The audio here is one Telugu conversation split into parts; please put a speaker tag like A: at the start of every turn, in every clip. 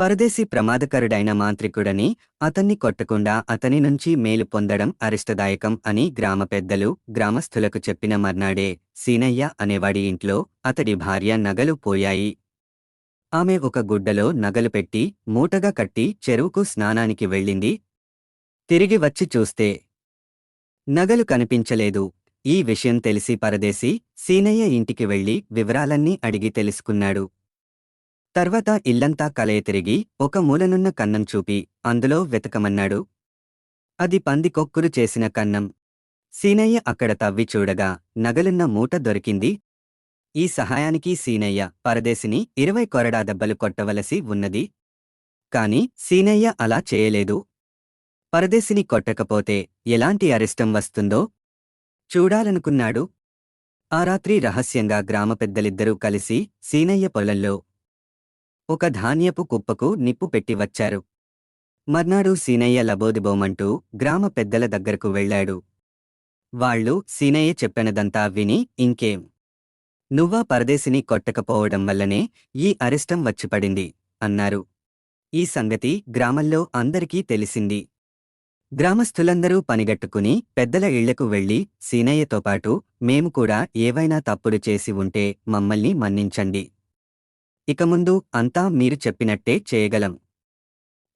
A: పరదేశి ప్రమాదకరుడైన మాంత్రికుడని అతన్ని కొట్టకుండా అతని నుంచి మేలు పొందడం అరిష్టదాయకం అని గ్రామ పెద్దలు గ్రామస్థులకు చెప్పిన మర్నాడే సీనయ్య అనేవాడి ఇంట్లో అతడి భార్య నగలు పోయాయి. ఆమె ఒక గుడ్డలో నగలు పెట్టి మూటగా కట్టి చెరువుకు స్నానానికి వెళ్ళింది. తిరిగి వచ్చి చూస్తే నగలు కనిపించలేదు. ఈ విషయం తెలిసి పరదేశి సీనయ్య ఇంటికి వెళ్ళి వివరాలన్నీ అడిగి తెలుసుకున్నాడు. తర్వాత ఇల్లంతా కలయ తిరిగి ఒక మూలనున్న కన్నం చూపి అందులో వెతకమన్నాడు. అది పందికొక్కురు చేసిన కన్నం. సీనయ్య అక్కడ తవ్వి చూడగా నగలున్న మూట దొరికింది. ఈ సహాయానికి సీనయ్య పరదేశిని ఇరవై కొరడా దెబ్బలు కొట్టవలసి ఉన్నది. కాని సీనయ్య అలా చేయలేదు. పరదేశిని కొట్టకపోతే ఎలాంటి అరిష్టం వస్తుందో? చూడాలనుకున్నాడు. ఆ రాత్రి రహస్యంగా గ్రామ పెద్దలిద్దరూ కలిసి సీనయ్య పొలంలో ఒక ధాన్యపు కుప్పకు నిప్పు పెట్టి వచ్చారు. మర్నాడు సీనయ్య లబోదిబోమంటూ గ్రామ పెద్దల దగ్గరకు వెళ్ళాడు. వాళ్ళు సీనయ్య చెప్పినదంతా విని ఇంకేం? నువ్వా పరదేశిని కొట్టకపోవడం వల్లనే ఈ అరిష్టం వచ్చిపడింది అన్నారు. ఈ సంగతి గ్రామంలో అందరికీ తెలిసింది. గ్రామస్థులందరూ పనిగట్టుకుని పెద్దల ఇళ్ళకు వెళ్ళి సీనయ్యతో పాటు మేము కూడా ఏవైనా తప్పులు చేసి ఉంటే మమ్మల్ని మన్నించండి ఇక ముందు అంతా మీరు చెప్పినట్టే చేయగలం.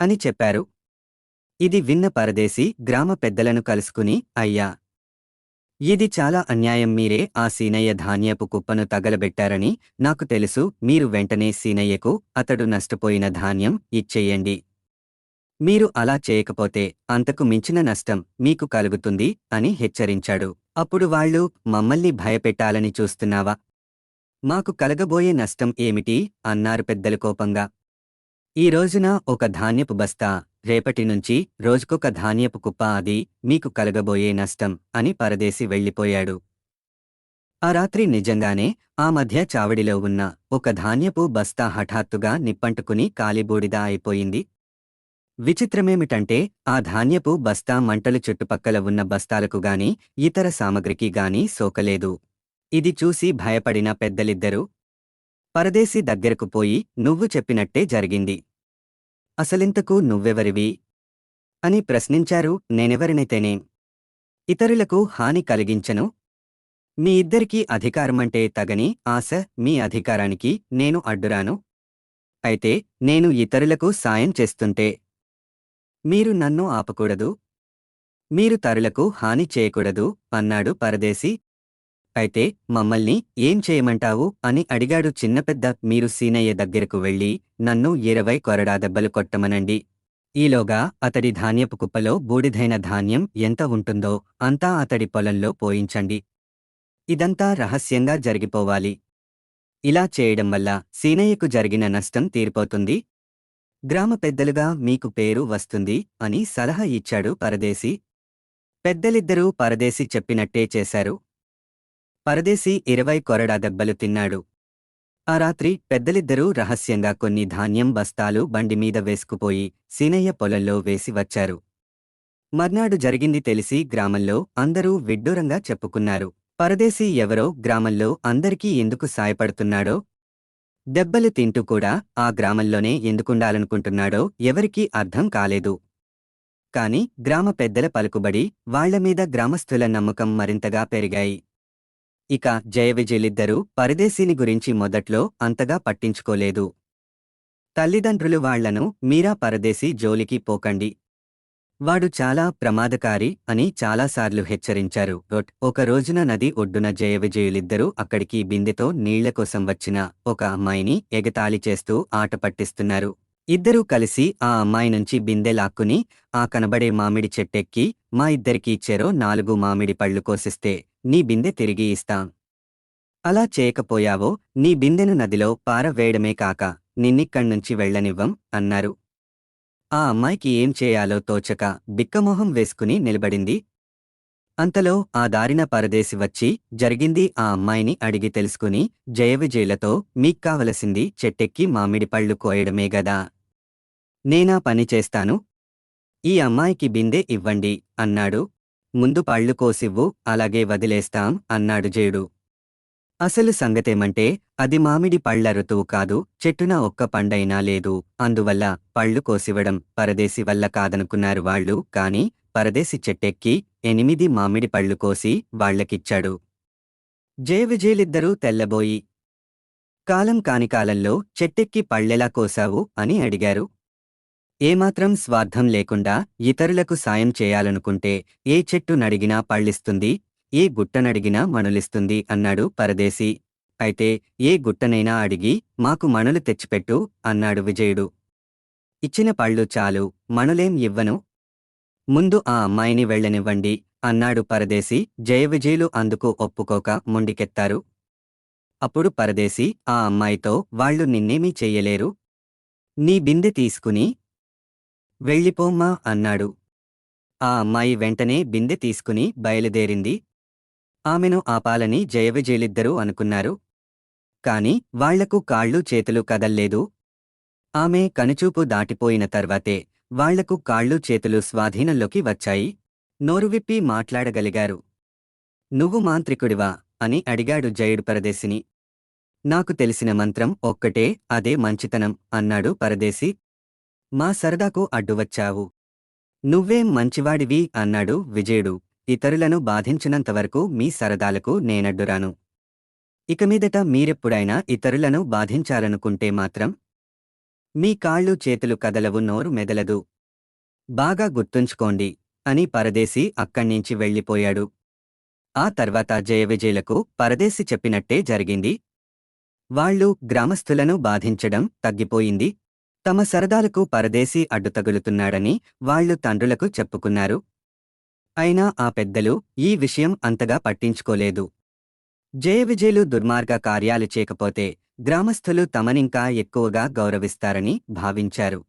A: అని చెప్పారు. ఇది విన్న పరదేశి గ్రామ పెద్దలను కలుసుకుని అయ్యా! ఇది చాలా అన్యాయం మీరే ఆ సీనయ్య ధాన్యపు కుప్పను తగలబెట్టారని నాకు తెలుసు మీరు వెంటనే సీనయ్యకు అతడు నష్టపోయిన ధాన్యం ఇచ్చేయండి. మీరు అలా చేయకపోతే అంతకు మించిన నష్టం మీకు కలుగుతుంది అని హెచ్చరించాడు. అప్పుడు వాళ్ళు మమ్మల్ని భయపెట్టాలని చూస్తున్నావా? మాకు కలగబోయే నష్టం ఏమిటి? అన్నారు పెద్దలు కోపంగా. ఈ రోజున ఒక ధాన్యపు బస్తా రేపటి నుంచి రోజుకొక ధాన్యపు కుప్ప అది మీకు కలగబోయే నష్టం అని పరదేశి వెళ్ళిపోయాడు. ఆ రాత్రి నిజంగానే ఆ మధ్య చావడిలో ఉన్న ఒక ధాన్యపు బస్తా హఠాత్తుగా నిప్పంటుకుని కాలిబూడిద అయిపోయింది. విచిత్రమేమిటంటే ఆ ధాన్యపు బస్తా మంటలు చుట్టుపక్కల ఉన్న బస్తాలకు గాని ఇతర సామగ్రికి గాని సోకలేదు. ఇది చూసి భయపడిన పెద్దలిద్దరూ పరదేశి దగ్గరకు పోయి నువ్వు చెప్పినట్టే జరిగింది. అసలింతకు నువ్వెవరివి అని ప్రశ్నించారు నేనెవరినైతేనేం. ఇతరులకు హాని కలిగించను. మీ ఇద్దరికీ అధికారమంటే తగని ఆశ మీ అధికారానికి నేను అడ్డురాను. అయితే నేను ఇతరులకు సాయం చేస్తుంటే మీరు నన్ను ఆపకూడదు. మీరు తరులకు హాని చేయకూడదు అన్నాడు పరదేశి. అయితే మమ్మల్ని ఏం చేయమంటావు అని అడిగాడు చిన్నపెద్ద మీరు సీనయ్య దగ్గరకు వెళ్ళి నన్ను ఇరవై కొరడా దెబ్బలు కొట్టమనండి. ఈలోగా అతడి ధాన్యపు కుప్పలో బూడిదైన ధాన్యం ఎంత ఉంటుందో అంతా అతడి పొలంలో పోయించండి. ఇదంతా రహస్యంగా జరిగిపోవాలి. ఇలా చేయడం వల్ల సీనయ్యకు జరిగిన నష్టం తీరిపోతుంది. గ్రామ పెద్దలుగా మీకు పేరు వస్తుంది అని సలహా ఇచ్చాడు పరదేశి. పెద్దలిద్దరూ పరదేశి చెప్పినట్టే చేశారు. పరదేశి ఇరవై కొరడా దెబ్బలు తిన్నాడు. ఆ రాత్రి పెద్దలిద్దరూ రహస్యంగా కొన్ని ధాన్యం బస్తాలు బండిమీద వేసుకుపోయి సీనయ్య పొలంలో వేసి వచ్చారు. మర్నాడు జరిగింది తెలిసి గ్రామంలో అందరూ విడ్డూరంగా చెప్పుకున్నారు. పరదేశీ ఎవరో గ్రామంలో అందరికీ ఎందుకు సాయపడుతున్నాడో? దెబ్బలు తింటూ కూడా ఆ గ్రామంలోనే ఎందుకుండాలనుకుంటున్నాడో ఎవరికీ అర్థం కాలేదు. కాని గ్రామ పెద్దల పలుకుబడి వాళ్ళమీద గ్రామస్థుల నమ్మకం మరింతగా పెరిగాయి. ఇక జయవిజయులిద్దరూ పరదేశీని గురించి మొదట్లో అంతగా పట్టించుకోలేదు. తల్లిదండ్రులు వాళ్ళను మీరా పరదేశీ జోలికి పోకండి. వాడు చాలా ప్రమాదకారి అని చాలాసార్లు హెచ్చరించారు. ఒక రోజున నది ఒడ్డున జయవిజయులిద్దరూ అక్కడికి బిందెతో నీళ్ళ కోసం వచ్చిన ఒక అమ్మాయిని ఎగతాళి చేస్తూ ఆట పట్టిస్తున్నారు. ఇద్దరూ కలిసి ఆ అమ్మాయి నుంచి బిందె లాక్కుని ఆ కనబడే మామిడి చెట్టెక్కి మా ఇద్దరికీ ఇచ్చేరో నాలుగు మామిడి పళ్ళు కోసిస్తే నీ బిందె తిరిగి ఇస్తాం. అలా చేయకపోయావో నీ బిందెను నదిలో పారవేయడమే కాక నిన్నిక్కడ్నుంచి వెళ్ళనివ్వం అన్నారు. ఆ అమ్మాయికి ఏం చేయాలో తోచక బిక్కమొహం వేసుకుని నిలబడింది. అంతలో ఆ దారిన పరదేశి వచ్చి జరిగింది ఆ అమ్మాయిని అడిగి తెలుసుకుని జయవిజయులతో మీక్కావలసింది చెట్టెక్కి మామిడి పళ్ళు కోయడమే గదా. నేనా పని చేస్తాను? ఈ అమ్మాయికి బిందె ఇవ్వండి అన్నాడు. ముందు పళ్ళు కోసివ్వు అలాగే వదిలేస్తాం అన్నాడు జేడు. అసలు సంగతేమంటే అది మామిడి పళ్ళ ఋతువు కాదు చెట్టున ఒక్క పండైనా లేదు అందువల్ల పళ్ళు కోసివ్వడం పరదేశి వల్ల కాదనుకున్నారు వాళ్ళు కాని పరదేశి చెట్టెక్కి ఎనిమిది మామిడి పళ్ళు కోసి వాళ్ళకిచ్చాడు జేవిజేలిద్దరూ తెల్లబోయి కాలం కాని కాలంలో చెట్టెక్కి పళ్ళెలా కోసావు? అని అడిగారు. ఏమాత్రం స్వార్థం లేకుండా ఇతరులకు సాయం చేయాలనుకుంటే ఏ చెట్టు నడిగినా పళ్ళిస్తుంది ఏ గుట్టనడిగినా మణులిస్తుంది అన్నాడు పరదేశి. అయితే ఏ గుట్టనైనా అడిగి మాకు మణులు తెచ్చిపెట్టు అన్నాడు విజయుడు. ఇచ్చిన పళ్ళు చాలు మణులేం ఇవ్వను? ముందు ఆ అమ్మాయిని వెళ్ళనివ్వండి అన్నాడు పరదేశి. జయవిజయులు అందుకు ఒప్పుకోక ముండికెత్తారు. అప్పుడు పరదేశి ఆ అమ్మాయితో వాళ్ళు నిన్నేమీ చెయ్యలేరు. నీ బిందె తీసుకుని వెళ్ళిపోమ్మా అన్నాడు. ఆ అమ్మాయి వెంటనే బిందె తీసుకుని బయలుదేరింది. ఆమెను ఆపాలని జయవిజయలిద్దరూ అనుకున్నారు. కాని వాళ్ళకు కాళ్ళు చేతులు కదల్లేదు. ఆమె కనుచూపు దాటిపోయిన తర్వాతే వాళ్ళకు కాళ్ళు చేతులు స్వాధీనంలోకి వచ్చాయి. నోరువిప్పి మాట్లాడగలిగారు. నువ్వు మాంత్రికుడివా? అని అడిగాడు జయుడు పరదేశిని. నాకు తెలిసిన మంత్రం ఒక్కటే అదే మంచితనం అన్నాడు పరదేశి. మా సరదాకు అడ్డువచ్చావు. నువ్వేం మంచివాడివి అన్నాడు విజయుడు. ఇతరులను బాధించినంతవరకు మీ సరదాలకు నేనడ్డురాను. ఇక మీదట మీరెప్పుడైనా ఇతరులను బాధించాలనుకుంటే మాత్రం మీ కాళ్ళు చేతులు కదలవు నోరు మెదలదు. బాగా గుర్తుంచుకోండి అని పరదేశి అక్కణ్ణించి వెళ్ళిపోయాడు. ఆ తర్వాత జయవిజయులకు పరదేశి చెప్పినట్టే జరిగింది. వాళ్ళు గ్రామస్థులను బాధించడం తగ్గిపోయింది. తమ సరదాలకు పరదేశి అడ్డుతగులుతున్నాడని వాళ్ళు వాళ్ళు తండ్రులకు చెప్పుకున్నారు. అయినా ఆ పెద్దలు ఈ విషయం అంతగా పట్టించుకోలేదు. జయవిజయులు దుర్మార్గ కార్యాలు చేయకపోతే గ్రామస్థులు తమనింకా ఎక్కువగా గౌరవిస్తారని భావించారు.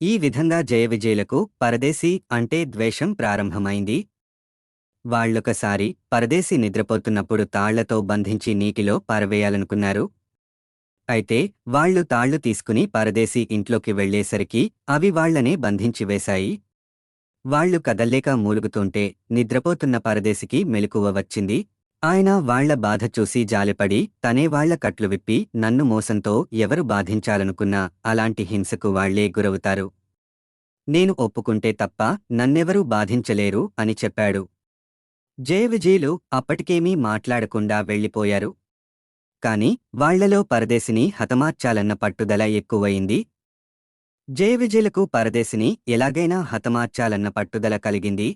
A: ఈ విధంగా జయవిజయులకు పరదేశీ అంటే ద్వేషం ప్రారంభమైంది. వాళ్ళొకసారి పరదేశి నిద్రపోతున్నప్పుడు తాళ్ళతో బంధించి నీటిలో పారవేయాలనుకున్నారు. అయితే వాళ్ళు తాళ్ళు తీసుకుని పరదేశీ ఇంట్లోకి వెళ్ళేసరికి అవి వాళ్ళనే బంధించివేశాయి వాళ్ళు కదల్లేక మూలుగుతుంటే నిద్రపోతున్న పరదేశికి మెలకువ వచ్చింది. ఆయన వాళ్ళ బాధ చూసి జాలిపడి తనే వాళ్ళ కట్లు విప్పి నన్ను మోసంతో ఎవరు బాధించాలనుకున్నా అలాంటి హింసకు వాళ్ళే గురవుతారు. నేను ఒప్పుకుంటే తప్ప నన్నెవరూ బాధించలేరు అని చెప్పాడు. జయవిజయులు అప్పటికేమీ మాట్లాడకుండా వెళ్ళిపోయారు. కాని వాళ్ళలో పరదేశిని హతమార్చాలన్న పట్టుదల ఎక్కువయింది జయవిజయలకు పరదేశిని ఎలాగైనా హతమార్చాలన్న పట్టుదల కలిగింది.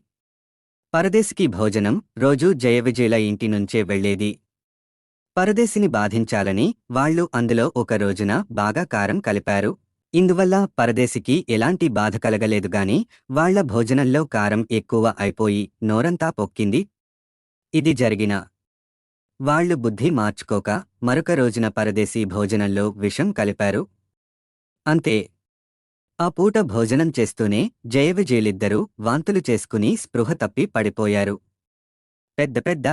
A: పరదేశికి భోజనం రోజూ జయవిజయుల ఇంటి నుంచే వెళ్ళేది. పరదేశిని బాధించాలని వాళ్ళు అందులో ఒక రోజున బాగా కారం కలిపారు. ఇందువల్ల పరదేశికి ఎలాంటి బాధ కలగలేదుగాని వాళ్ళ భోజనంలో కారం ఎక్కువ అయిపోయి నోరంతా పొక్కింది. ఇది జరిగిన వాళ్ళు బుద్ధి మార్చుకోక మరొక రోజున పరదేశీ భోజనంలో విషం కలిపారు. అంతే. ఆ పూట భోజనం చేస్తూనే జయవిజయులిద్దరూ వాంతులు చేసుకుని స్పృహ తప్పి పడిపోయారు. పెద్ద పెద్ద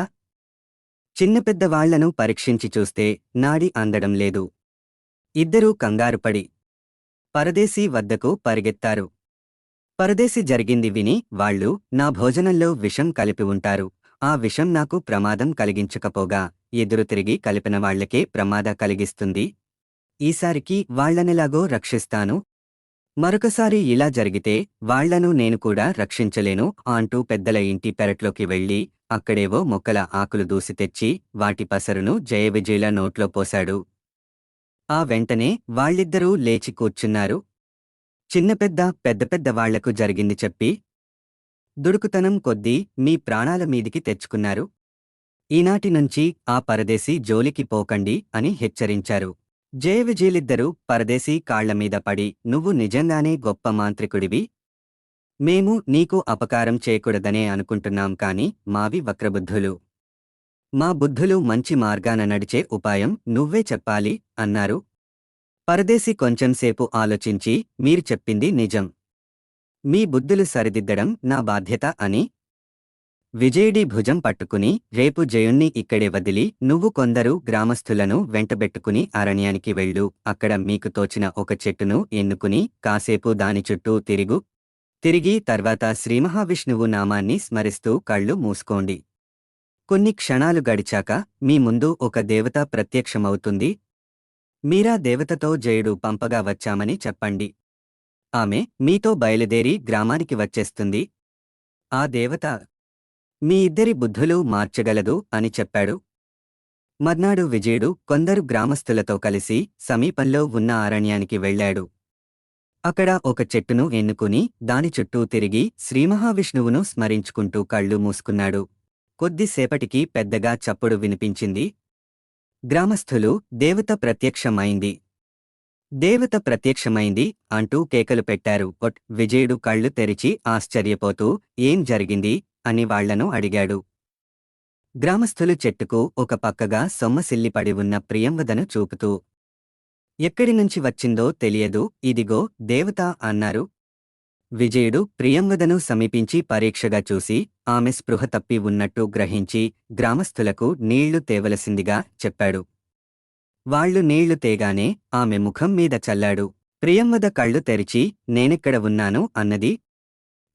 A: చిన్న పెద్ద వాళ్ళను పరీక్షించి చూస్తే నాడి అందడం లేదు. ఇద్దరూ కంగారుపడి పరదేశీ వద్దకు పరిగెత్తారు. పరదేశి జరిగింది విని వాళ్ళు నా భోజనంలో విషం కలిపి ఉంటారు. ఆ విషం నాకు ప్రమాదం కలిగించకపోగా ఎదురు తిరిగి కలిపిన వాళ్ళకే ప్రమాద కలిగిస్తుంది. ఈసారికి వాళ్ళనెలాగో రక్షిస్తాను. మరొకసారి ఇలా జరిగితే వాళ్ళను నేను కూడా రక్షించలేను అంటూ పెద్దల ఇంటి పెరట్లోకి వెళ్ళి అక్కడేవో మొక్కల ఆకులు దూసి తెచ్చి వాటి పసరును జయవిజయుల నోట్లో పోశాడు. ఆ వెంటనే వాళ్ళిద్దరూ లేచి కూర్చున్నారు. చిన్న పెద్ద పెద్ద పెద్ద వాళ్ళకు జరిగింది చెప్పి దుడుకుతనం కొద్దీ మీ ప్రాణాల మీదికి తెచ్చుకున్నారు. ఈనాటి నుంచి ఆ పరదేశీ జోలికి పోకండి అని హెచ్చరించారు. జయవిజయులిద్దరూ పరదేశీ కాళ్ళమీద పడి నువ్వు నిజంగానే గొప్ప మాంత్రికుడివి. మేము నీకు అపకారం చేయకూడదనే అనుకుంటున్నాం కాని మావి వక్రబుద్ధులు. మా బుద్ధులు మంచి మార్గాన నడిచే ఉపాయం నువ్వే చెప్పాలి అన్నారు. పరదేశి కొంచెంసేపు ఆలోచించి మీరు చెప్పింది నిజం. మీ బుద్ధులు సరిదిద్దడం నా బాధ్యత అని? విజయుడి భుజం పట్టుకుని రేపు జయుణ్ణి ఇక్కడే వదిలి నువ్వు కొందరు గ్రామస్థులను వెంటబెట్టుకుని అరణ్యానికి వెళ్ళు. అక్కడ మీకు తోచిన ఒక చెట్టును ఎన్నుకుని కాసేపు దాని చుట్టూ తిరుగు. తిరిగి తర్వాత శ్రీమహావిష్ణువు నామాన్ని స్మరిస్తూ కళ్ళు మూసుకోండి. కొన్ని క్షణాలు గడిచాక మీ ముందు ఒక దేవత ప్రత్యక్షమవుతుంది. మీరా దేవతతో జయుడు పంపగా వచ్చామని చెప్పండి. ఆమె మీతో బయలుదేరి గ్రామానికి వచ్చేస్తుంది. ఆ దేవత మీ ఇద్దరి బుద్ధులు మార్చగలదు అని చెప్పాడు. మర్నాడు విజయుడు కొందరు గ్రామస్తులతో కలిసి సమీపంలో ఉన్న అరణ్యానికి వెళ్ళాడు. అక్కడ ఒక చెట్టును ఎన్నుకుని దాని చుట్టూ తిరిగి శ్రీమహావిష్ణువును స్మరించుకుంటూ కళ్ళు మూసుకున్నాడు. కొద్దిసేపటికి పెద్దగా చప్పుడు వినిపించింది. గ్రామస్థులు దేవత ప్రత్యక్షమైంది. దేవత ప్రత్యక్షమైంది అంటూ కేకలు పెట్టారు. ఒట్ విజయుడు కళ్ళు తెరిచి ఆశ్చర్యపోతూ ఏం జరిగింది? అని వాళ్ళను అడిగాడు. గ్రామస్థులు చెట్టుకు ఒక పక్కగా సొమ్మసిల్లిపడి ఉన్న ప్రియంవదను చూపుతూ ఎక్కడి నుంచి వచ్చిందో తెలియదు. ఇదిగో దేవత అన్నారు. విజయుడు ప్రియంవదను సమీపించి పరీక్షగా చూసి ఆమె స్పృహ తప్పి ఉన్నట్టు గ్రహించి గ్రామస్థులకు నీళ్ళు తేవలసిందిగా చెప్పాడు. వాళ్ళు నీళ్ళు తేగానే ఆమె ముఖం మీద చల్లాడు. ప్రియంవద కళ్ళు తెరిచి నేనెక్కడ ఉన్నాను అన్నది.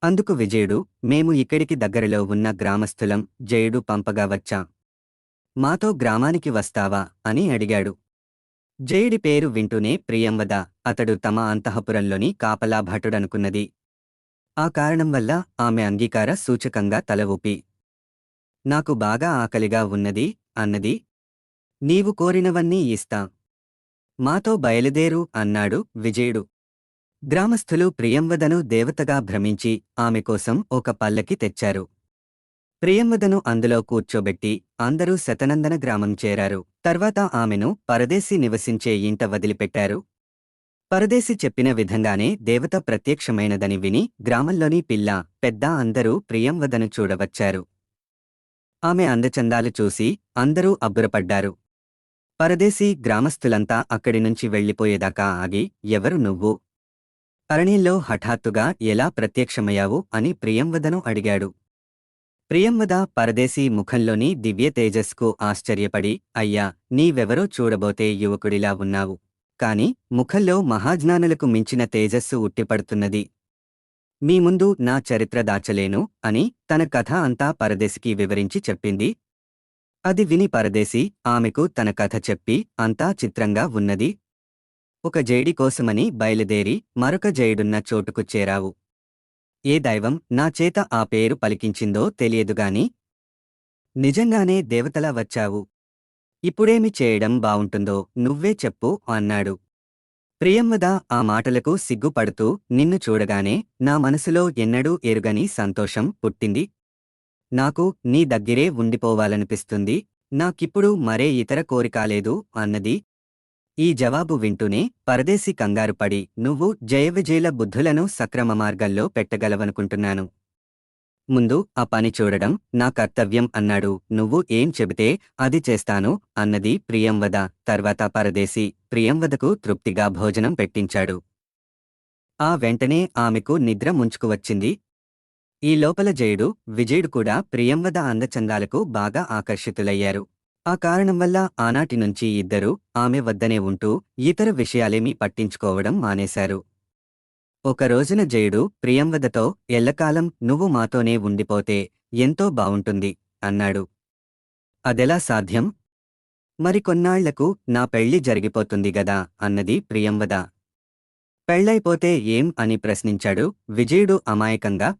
A: అందుకు విజయుడు మేము ఇక్కడికి దగ్గరలో ఉన్న గ్రామస్థులం జయుడు పంపగా వచ్చాం. మాతో గ్రామానికి వస్తావా? అని అడిగాడు. జయుడి పేరు వింటూనే ప్రియంవద అతడు తమ అంతఃపురంలోని కాపలా భటుడనుకున్నది. ఆ కారణం వల్ల ఆమె అంగీకార సూచకంగా తల ఊపి. నాకు బాగా ఆకలిగా ఉన్నది అన్నది. నీవు కోరినవన్నీ ఇస్తాం. మాతో బయలుదేరు అన్నాడు విజయుడు. గ్రామస్థులు ప్రియంవదను దేవతగా భ్రమించి ఆమె కోసం ఒక పల్లకి తెచ్చారు. ప్రియంవదను అందులో కూర్చోబెట్టి అందరూ శతనందన గ్రామం చేరారు. తర్వాత ఆమెను పరదేశి నివసించే ఇంట వదిలిపెట్టారు. పరదేశి చెప్పిన విధంగానే దేవత ప్రత్యక్షమైనదని విని గ్రామంలోని పిల్ల పెద్ద అందరూ ప్రియంవదను చూడవచ్చారు. ఆమె అందచందాలు చూసి అందరూ అబ్బురపడ్డారు. పరదేశీ గ్రామస్థులంతా అక్కడి నుంచి వెళ్ళిపోయేదాకా ఆగి ఎవరు నువ్వు? అరణ్యంలో హఠాత్తుగా ఎలా ప్రత్యక్షమయ్యావు అని ప్రియంవదను అడిగాడు. ప్రియంవద పరదేశీ ముఖంలోని దివ్య తేజస్కు ఆశ్చర్యపడి అయ్యా నీవెవరో చూడబోతే యువకుడిలా ఉన్నావు. కాని ముఖంలో మహాజ్ఞానులకు మించిన తేజస్సు ఉట్టిపడుతున్నది. మీ ముందు నా చరిత్ర దాచలేను అని తన కథ అంతా పరదేశికి వివరించి చెప్పింది అది విని పరదేశి ఆమెకు తన కథ చెప్పి అంతా చిత్రంగా ఉన్నది. ఒక జైడి కోసమని బయలుదేరి మరొక జైడున్న చోటుకు చేరావు. ఏ దైవం నా చేత ఆ పేరు పలికించిందో తెలియదుగాని నిజంగానే దేవతలా వచ్చావు. ఇప్పుడేమి చేయడం బావుంటుందో నువ్వే చెప్పు అన్నాడు. ప్రియంవద ఆ మాటలకు సిగ్గుపడుతూ నిన్ను చూడగానే నా మనసులో ఎన్నడూ ఎరుగని సంతోషం పుట్టింది. నాకు నీ దగ్గరే ఉండిపోవాలనిపిస్తుంది నాకిప్పుడు మరే ఇతర కోరికాలేదు అన్నది. ఈ జవాబు వింటూనే పరదేశి కంగారుపడి నువ్వు జయవిజయుల బుద్ధులను సక్రమ మార్గంలో పెట్టగలవనుకుంటున్నాను. ముందు ఆ పని చూడడం నా కర్తవ్యం అన్నాడు. నువ్వు ఏం చెబితే అది చేస్తాను అన్నది ప్రియంవద. తర్వాత పరదేశి ప్రియంవదకు తృప్తిగా భోజనం పెట్టించాడు. ఆ వెంటనే ఆమెకు నిద్ర ముంచుకువచ్చింది. ఈ లోపల జయుడు విజయుడు కూడా ప్రియంవద అందచందాలకు బాగా ఆకర్షితులయ్యారు. ఆ కారణం వల్ల ఆనాటి నుంచి ఇద్దరూ ఆమె వద్దనే ఉంటూ ఇతర విషయాలేమీ పట్టించుకోవడం మానేశారు. ఒక రోజున జయుడు ప్రియంవదతో ఎల్లకాలం నువ్వు మాతోనే ఉండిపోతే ఎంతో బావుంటుంది అన్నాడు. అదెలా సాధ్యం? మరికొన్నాళ్ళకు నా పెళ్ళి జరిగిపోతుంది గదా అన్నది ప్రియంవద. పెళ్ళైపోతే ఏం అని ప్రశ్నించాడు విజయుడు అమాయకంగా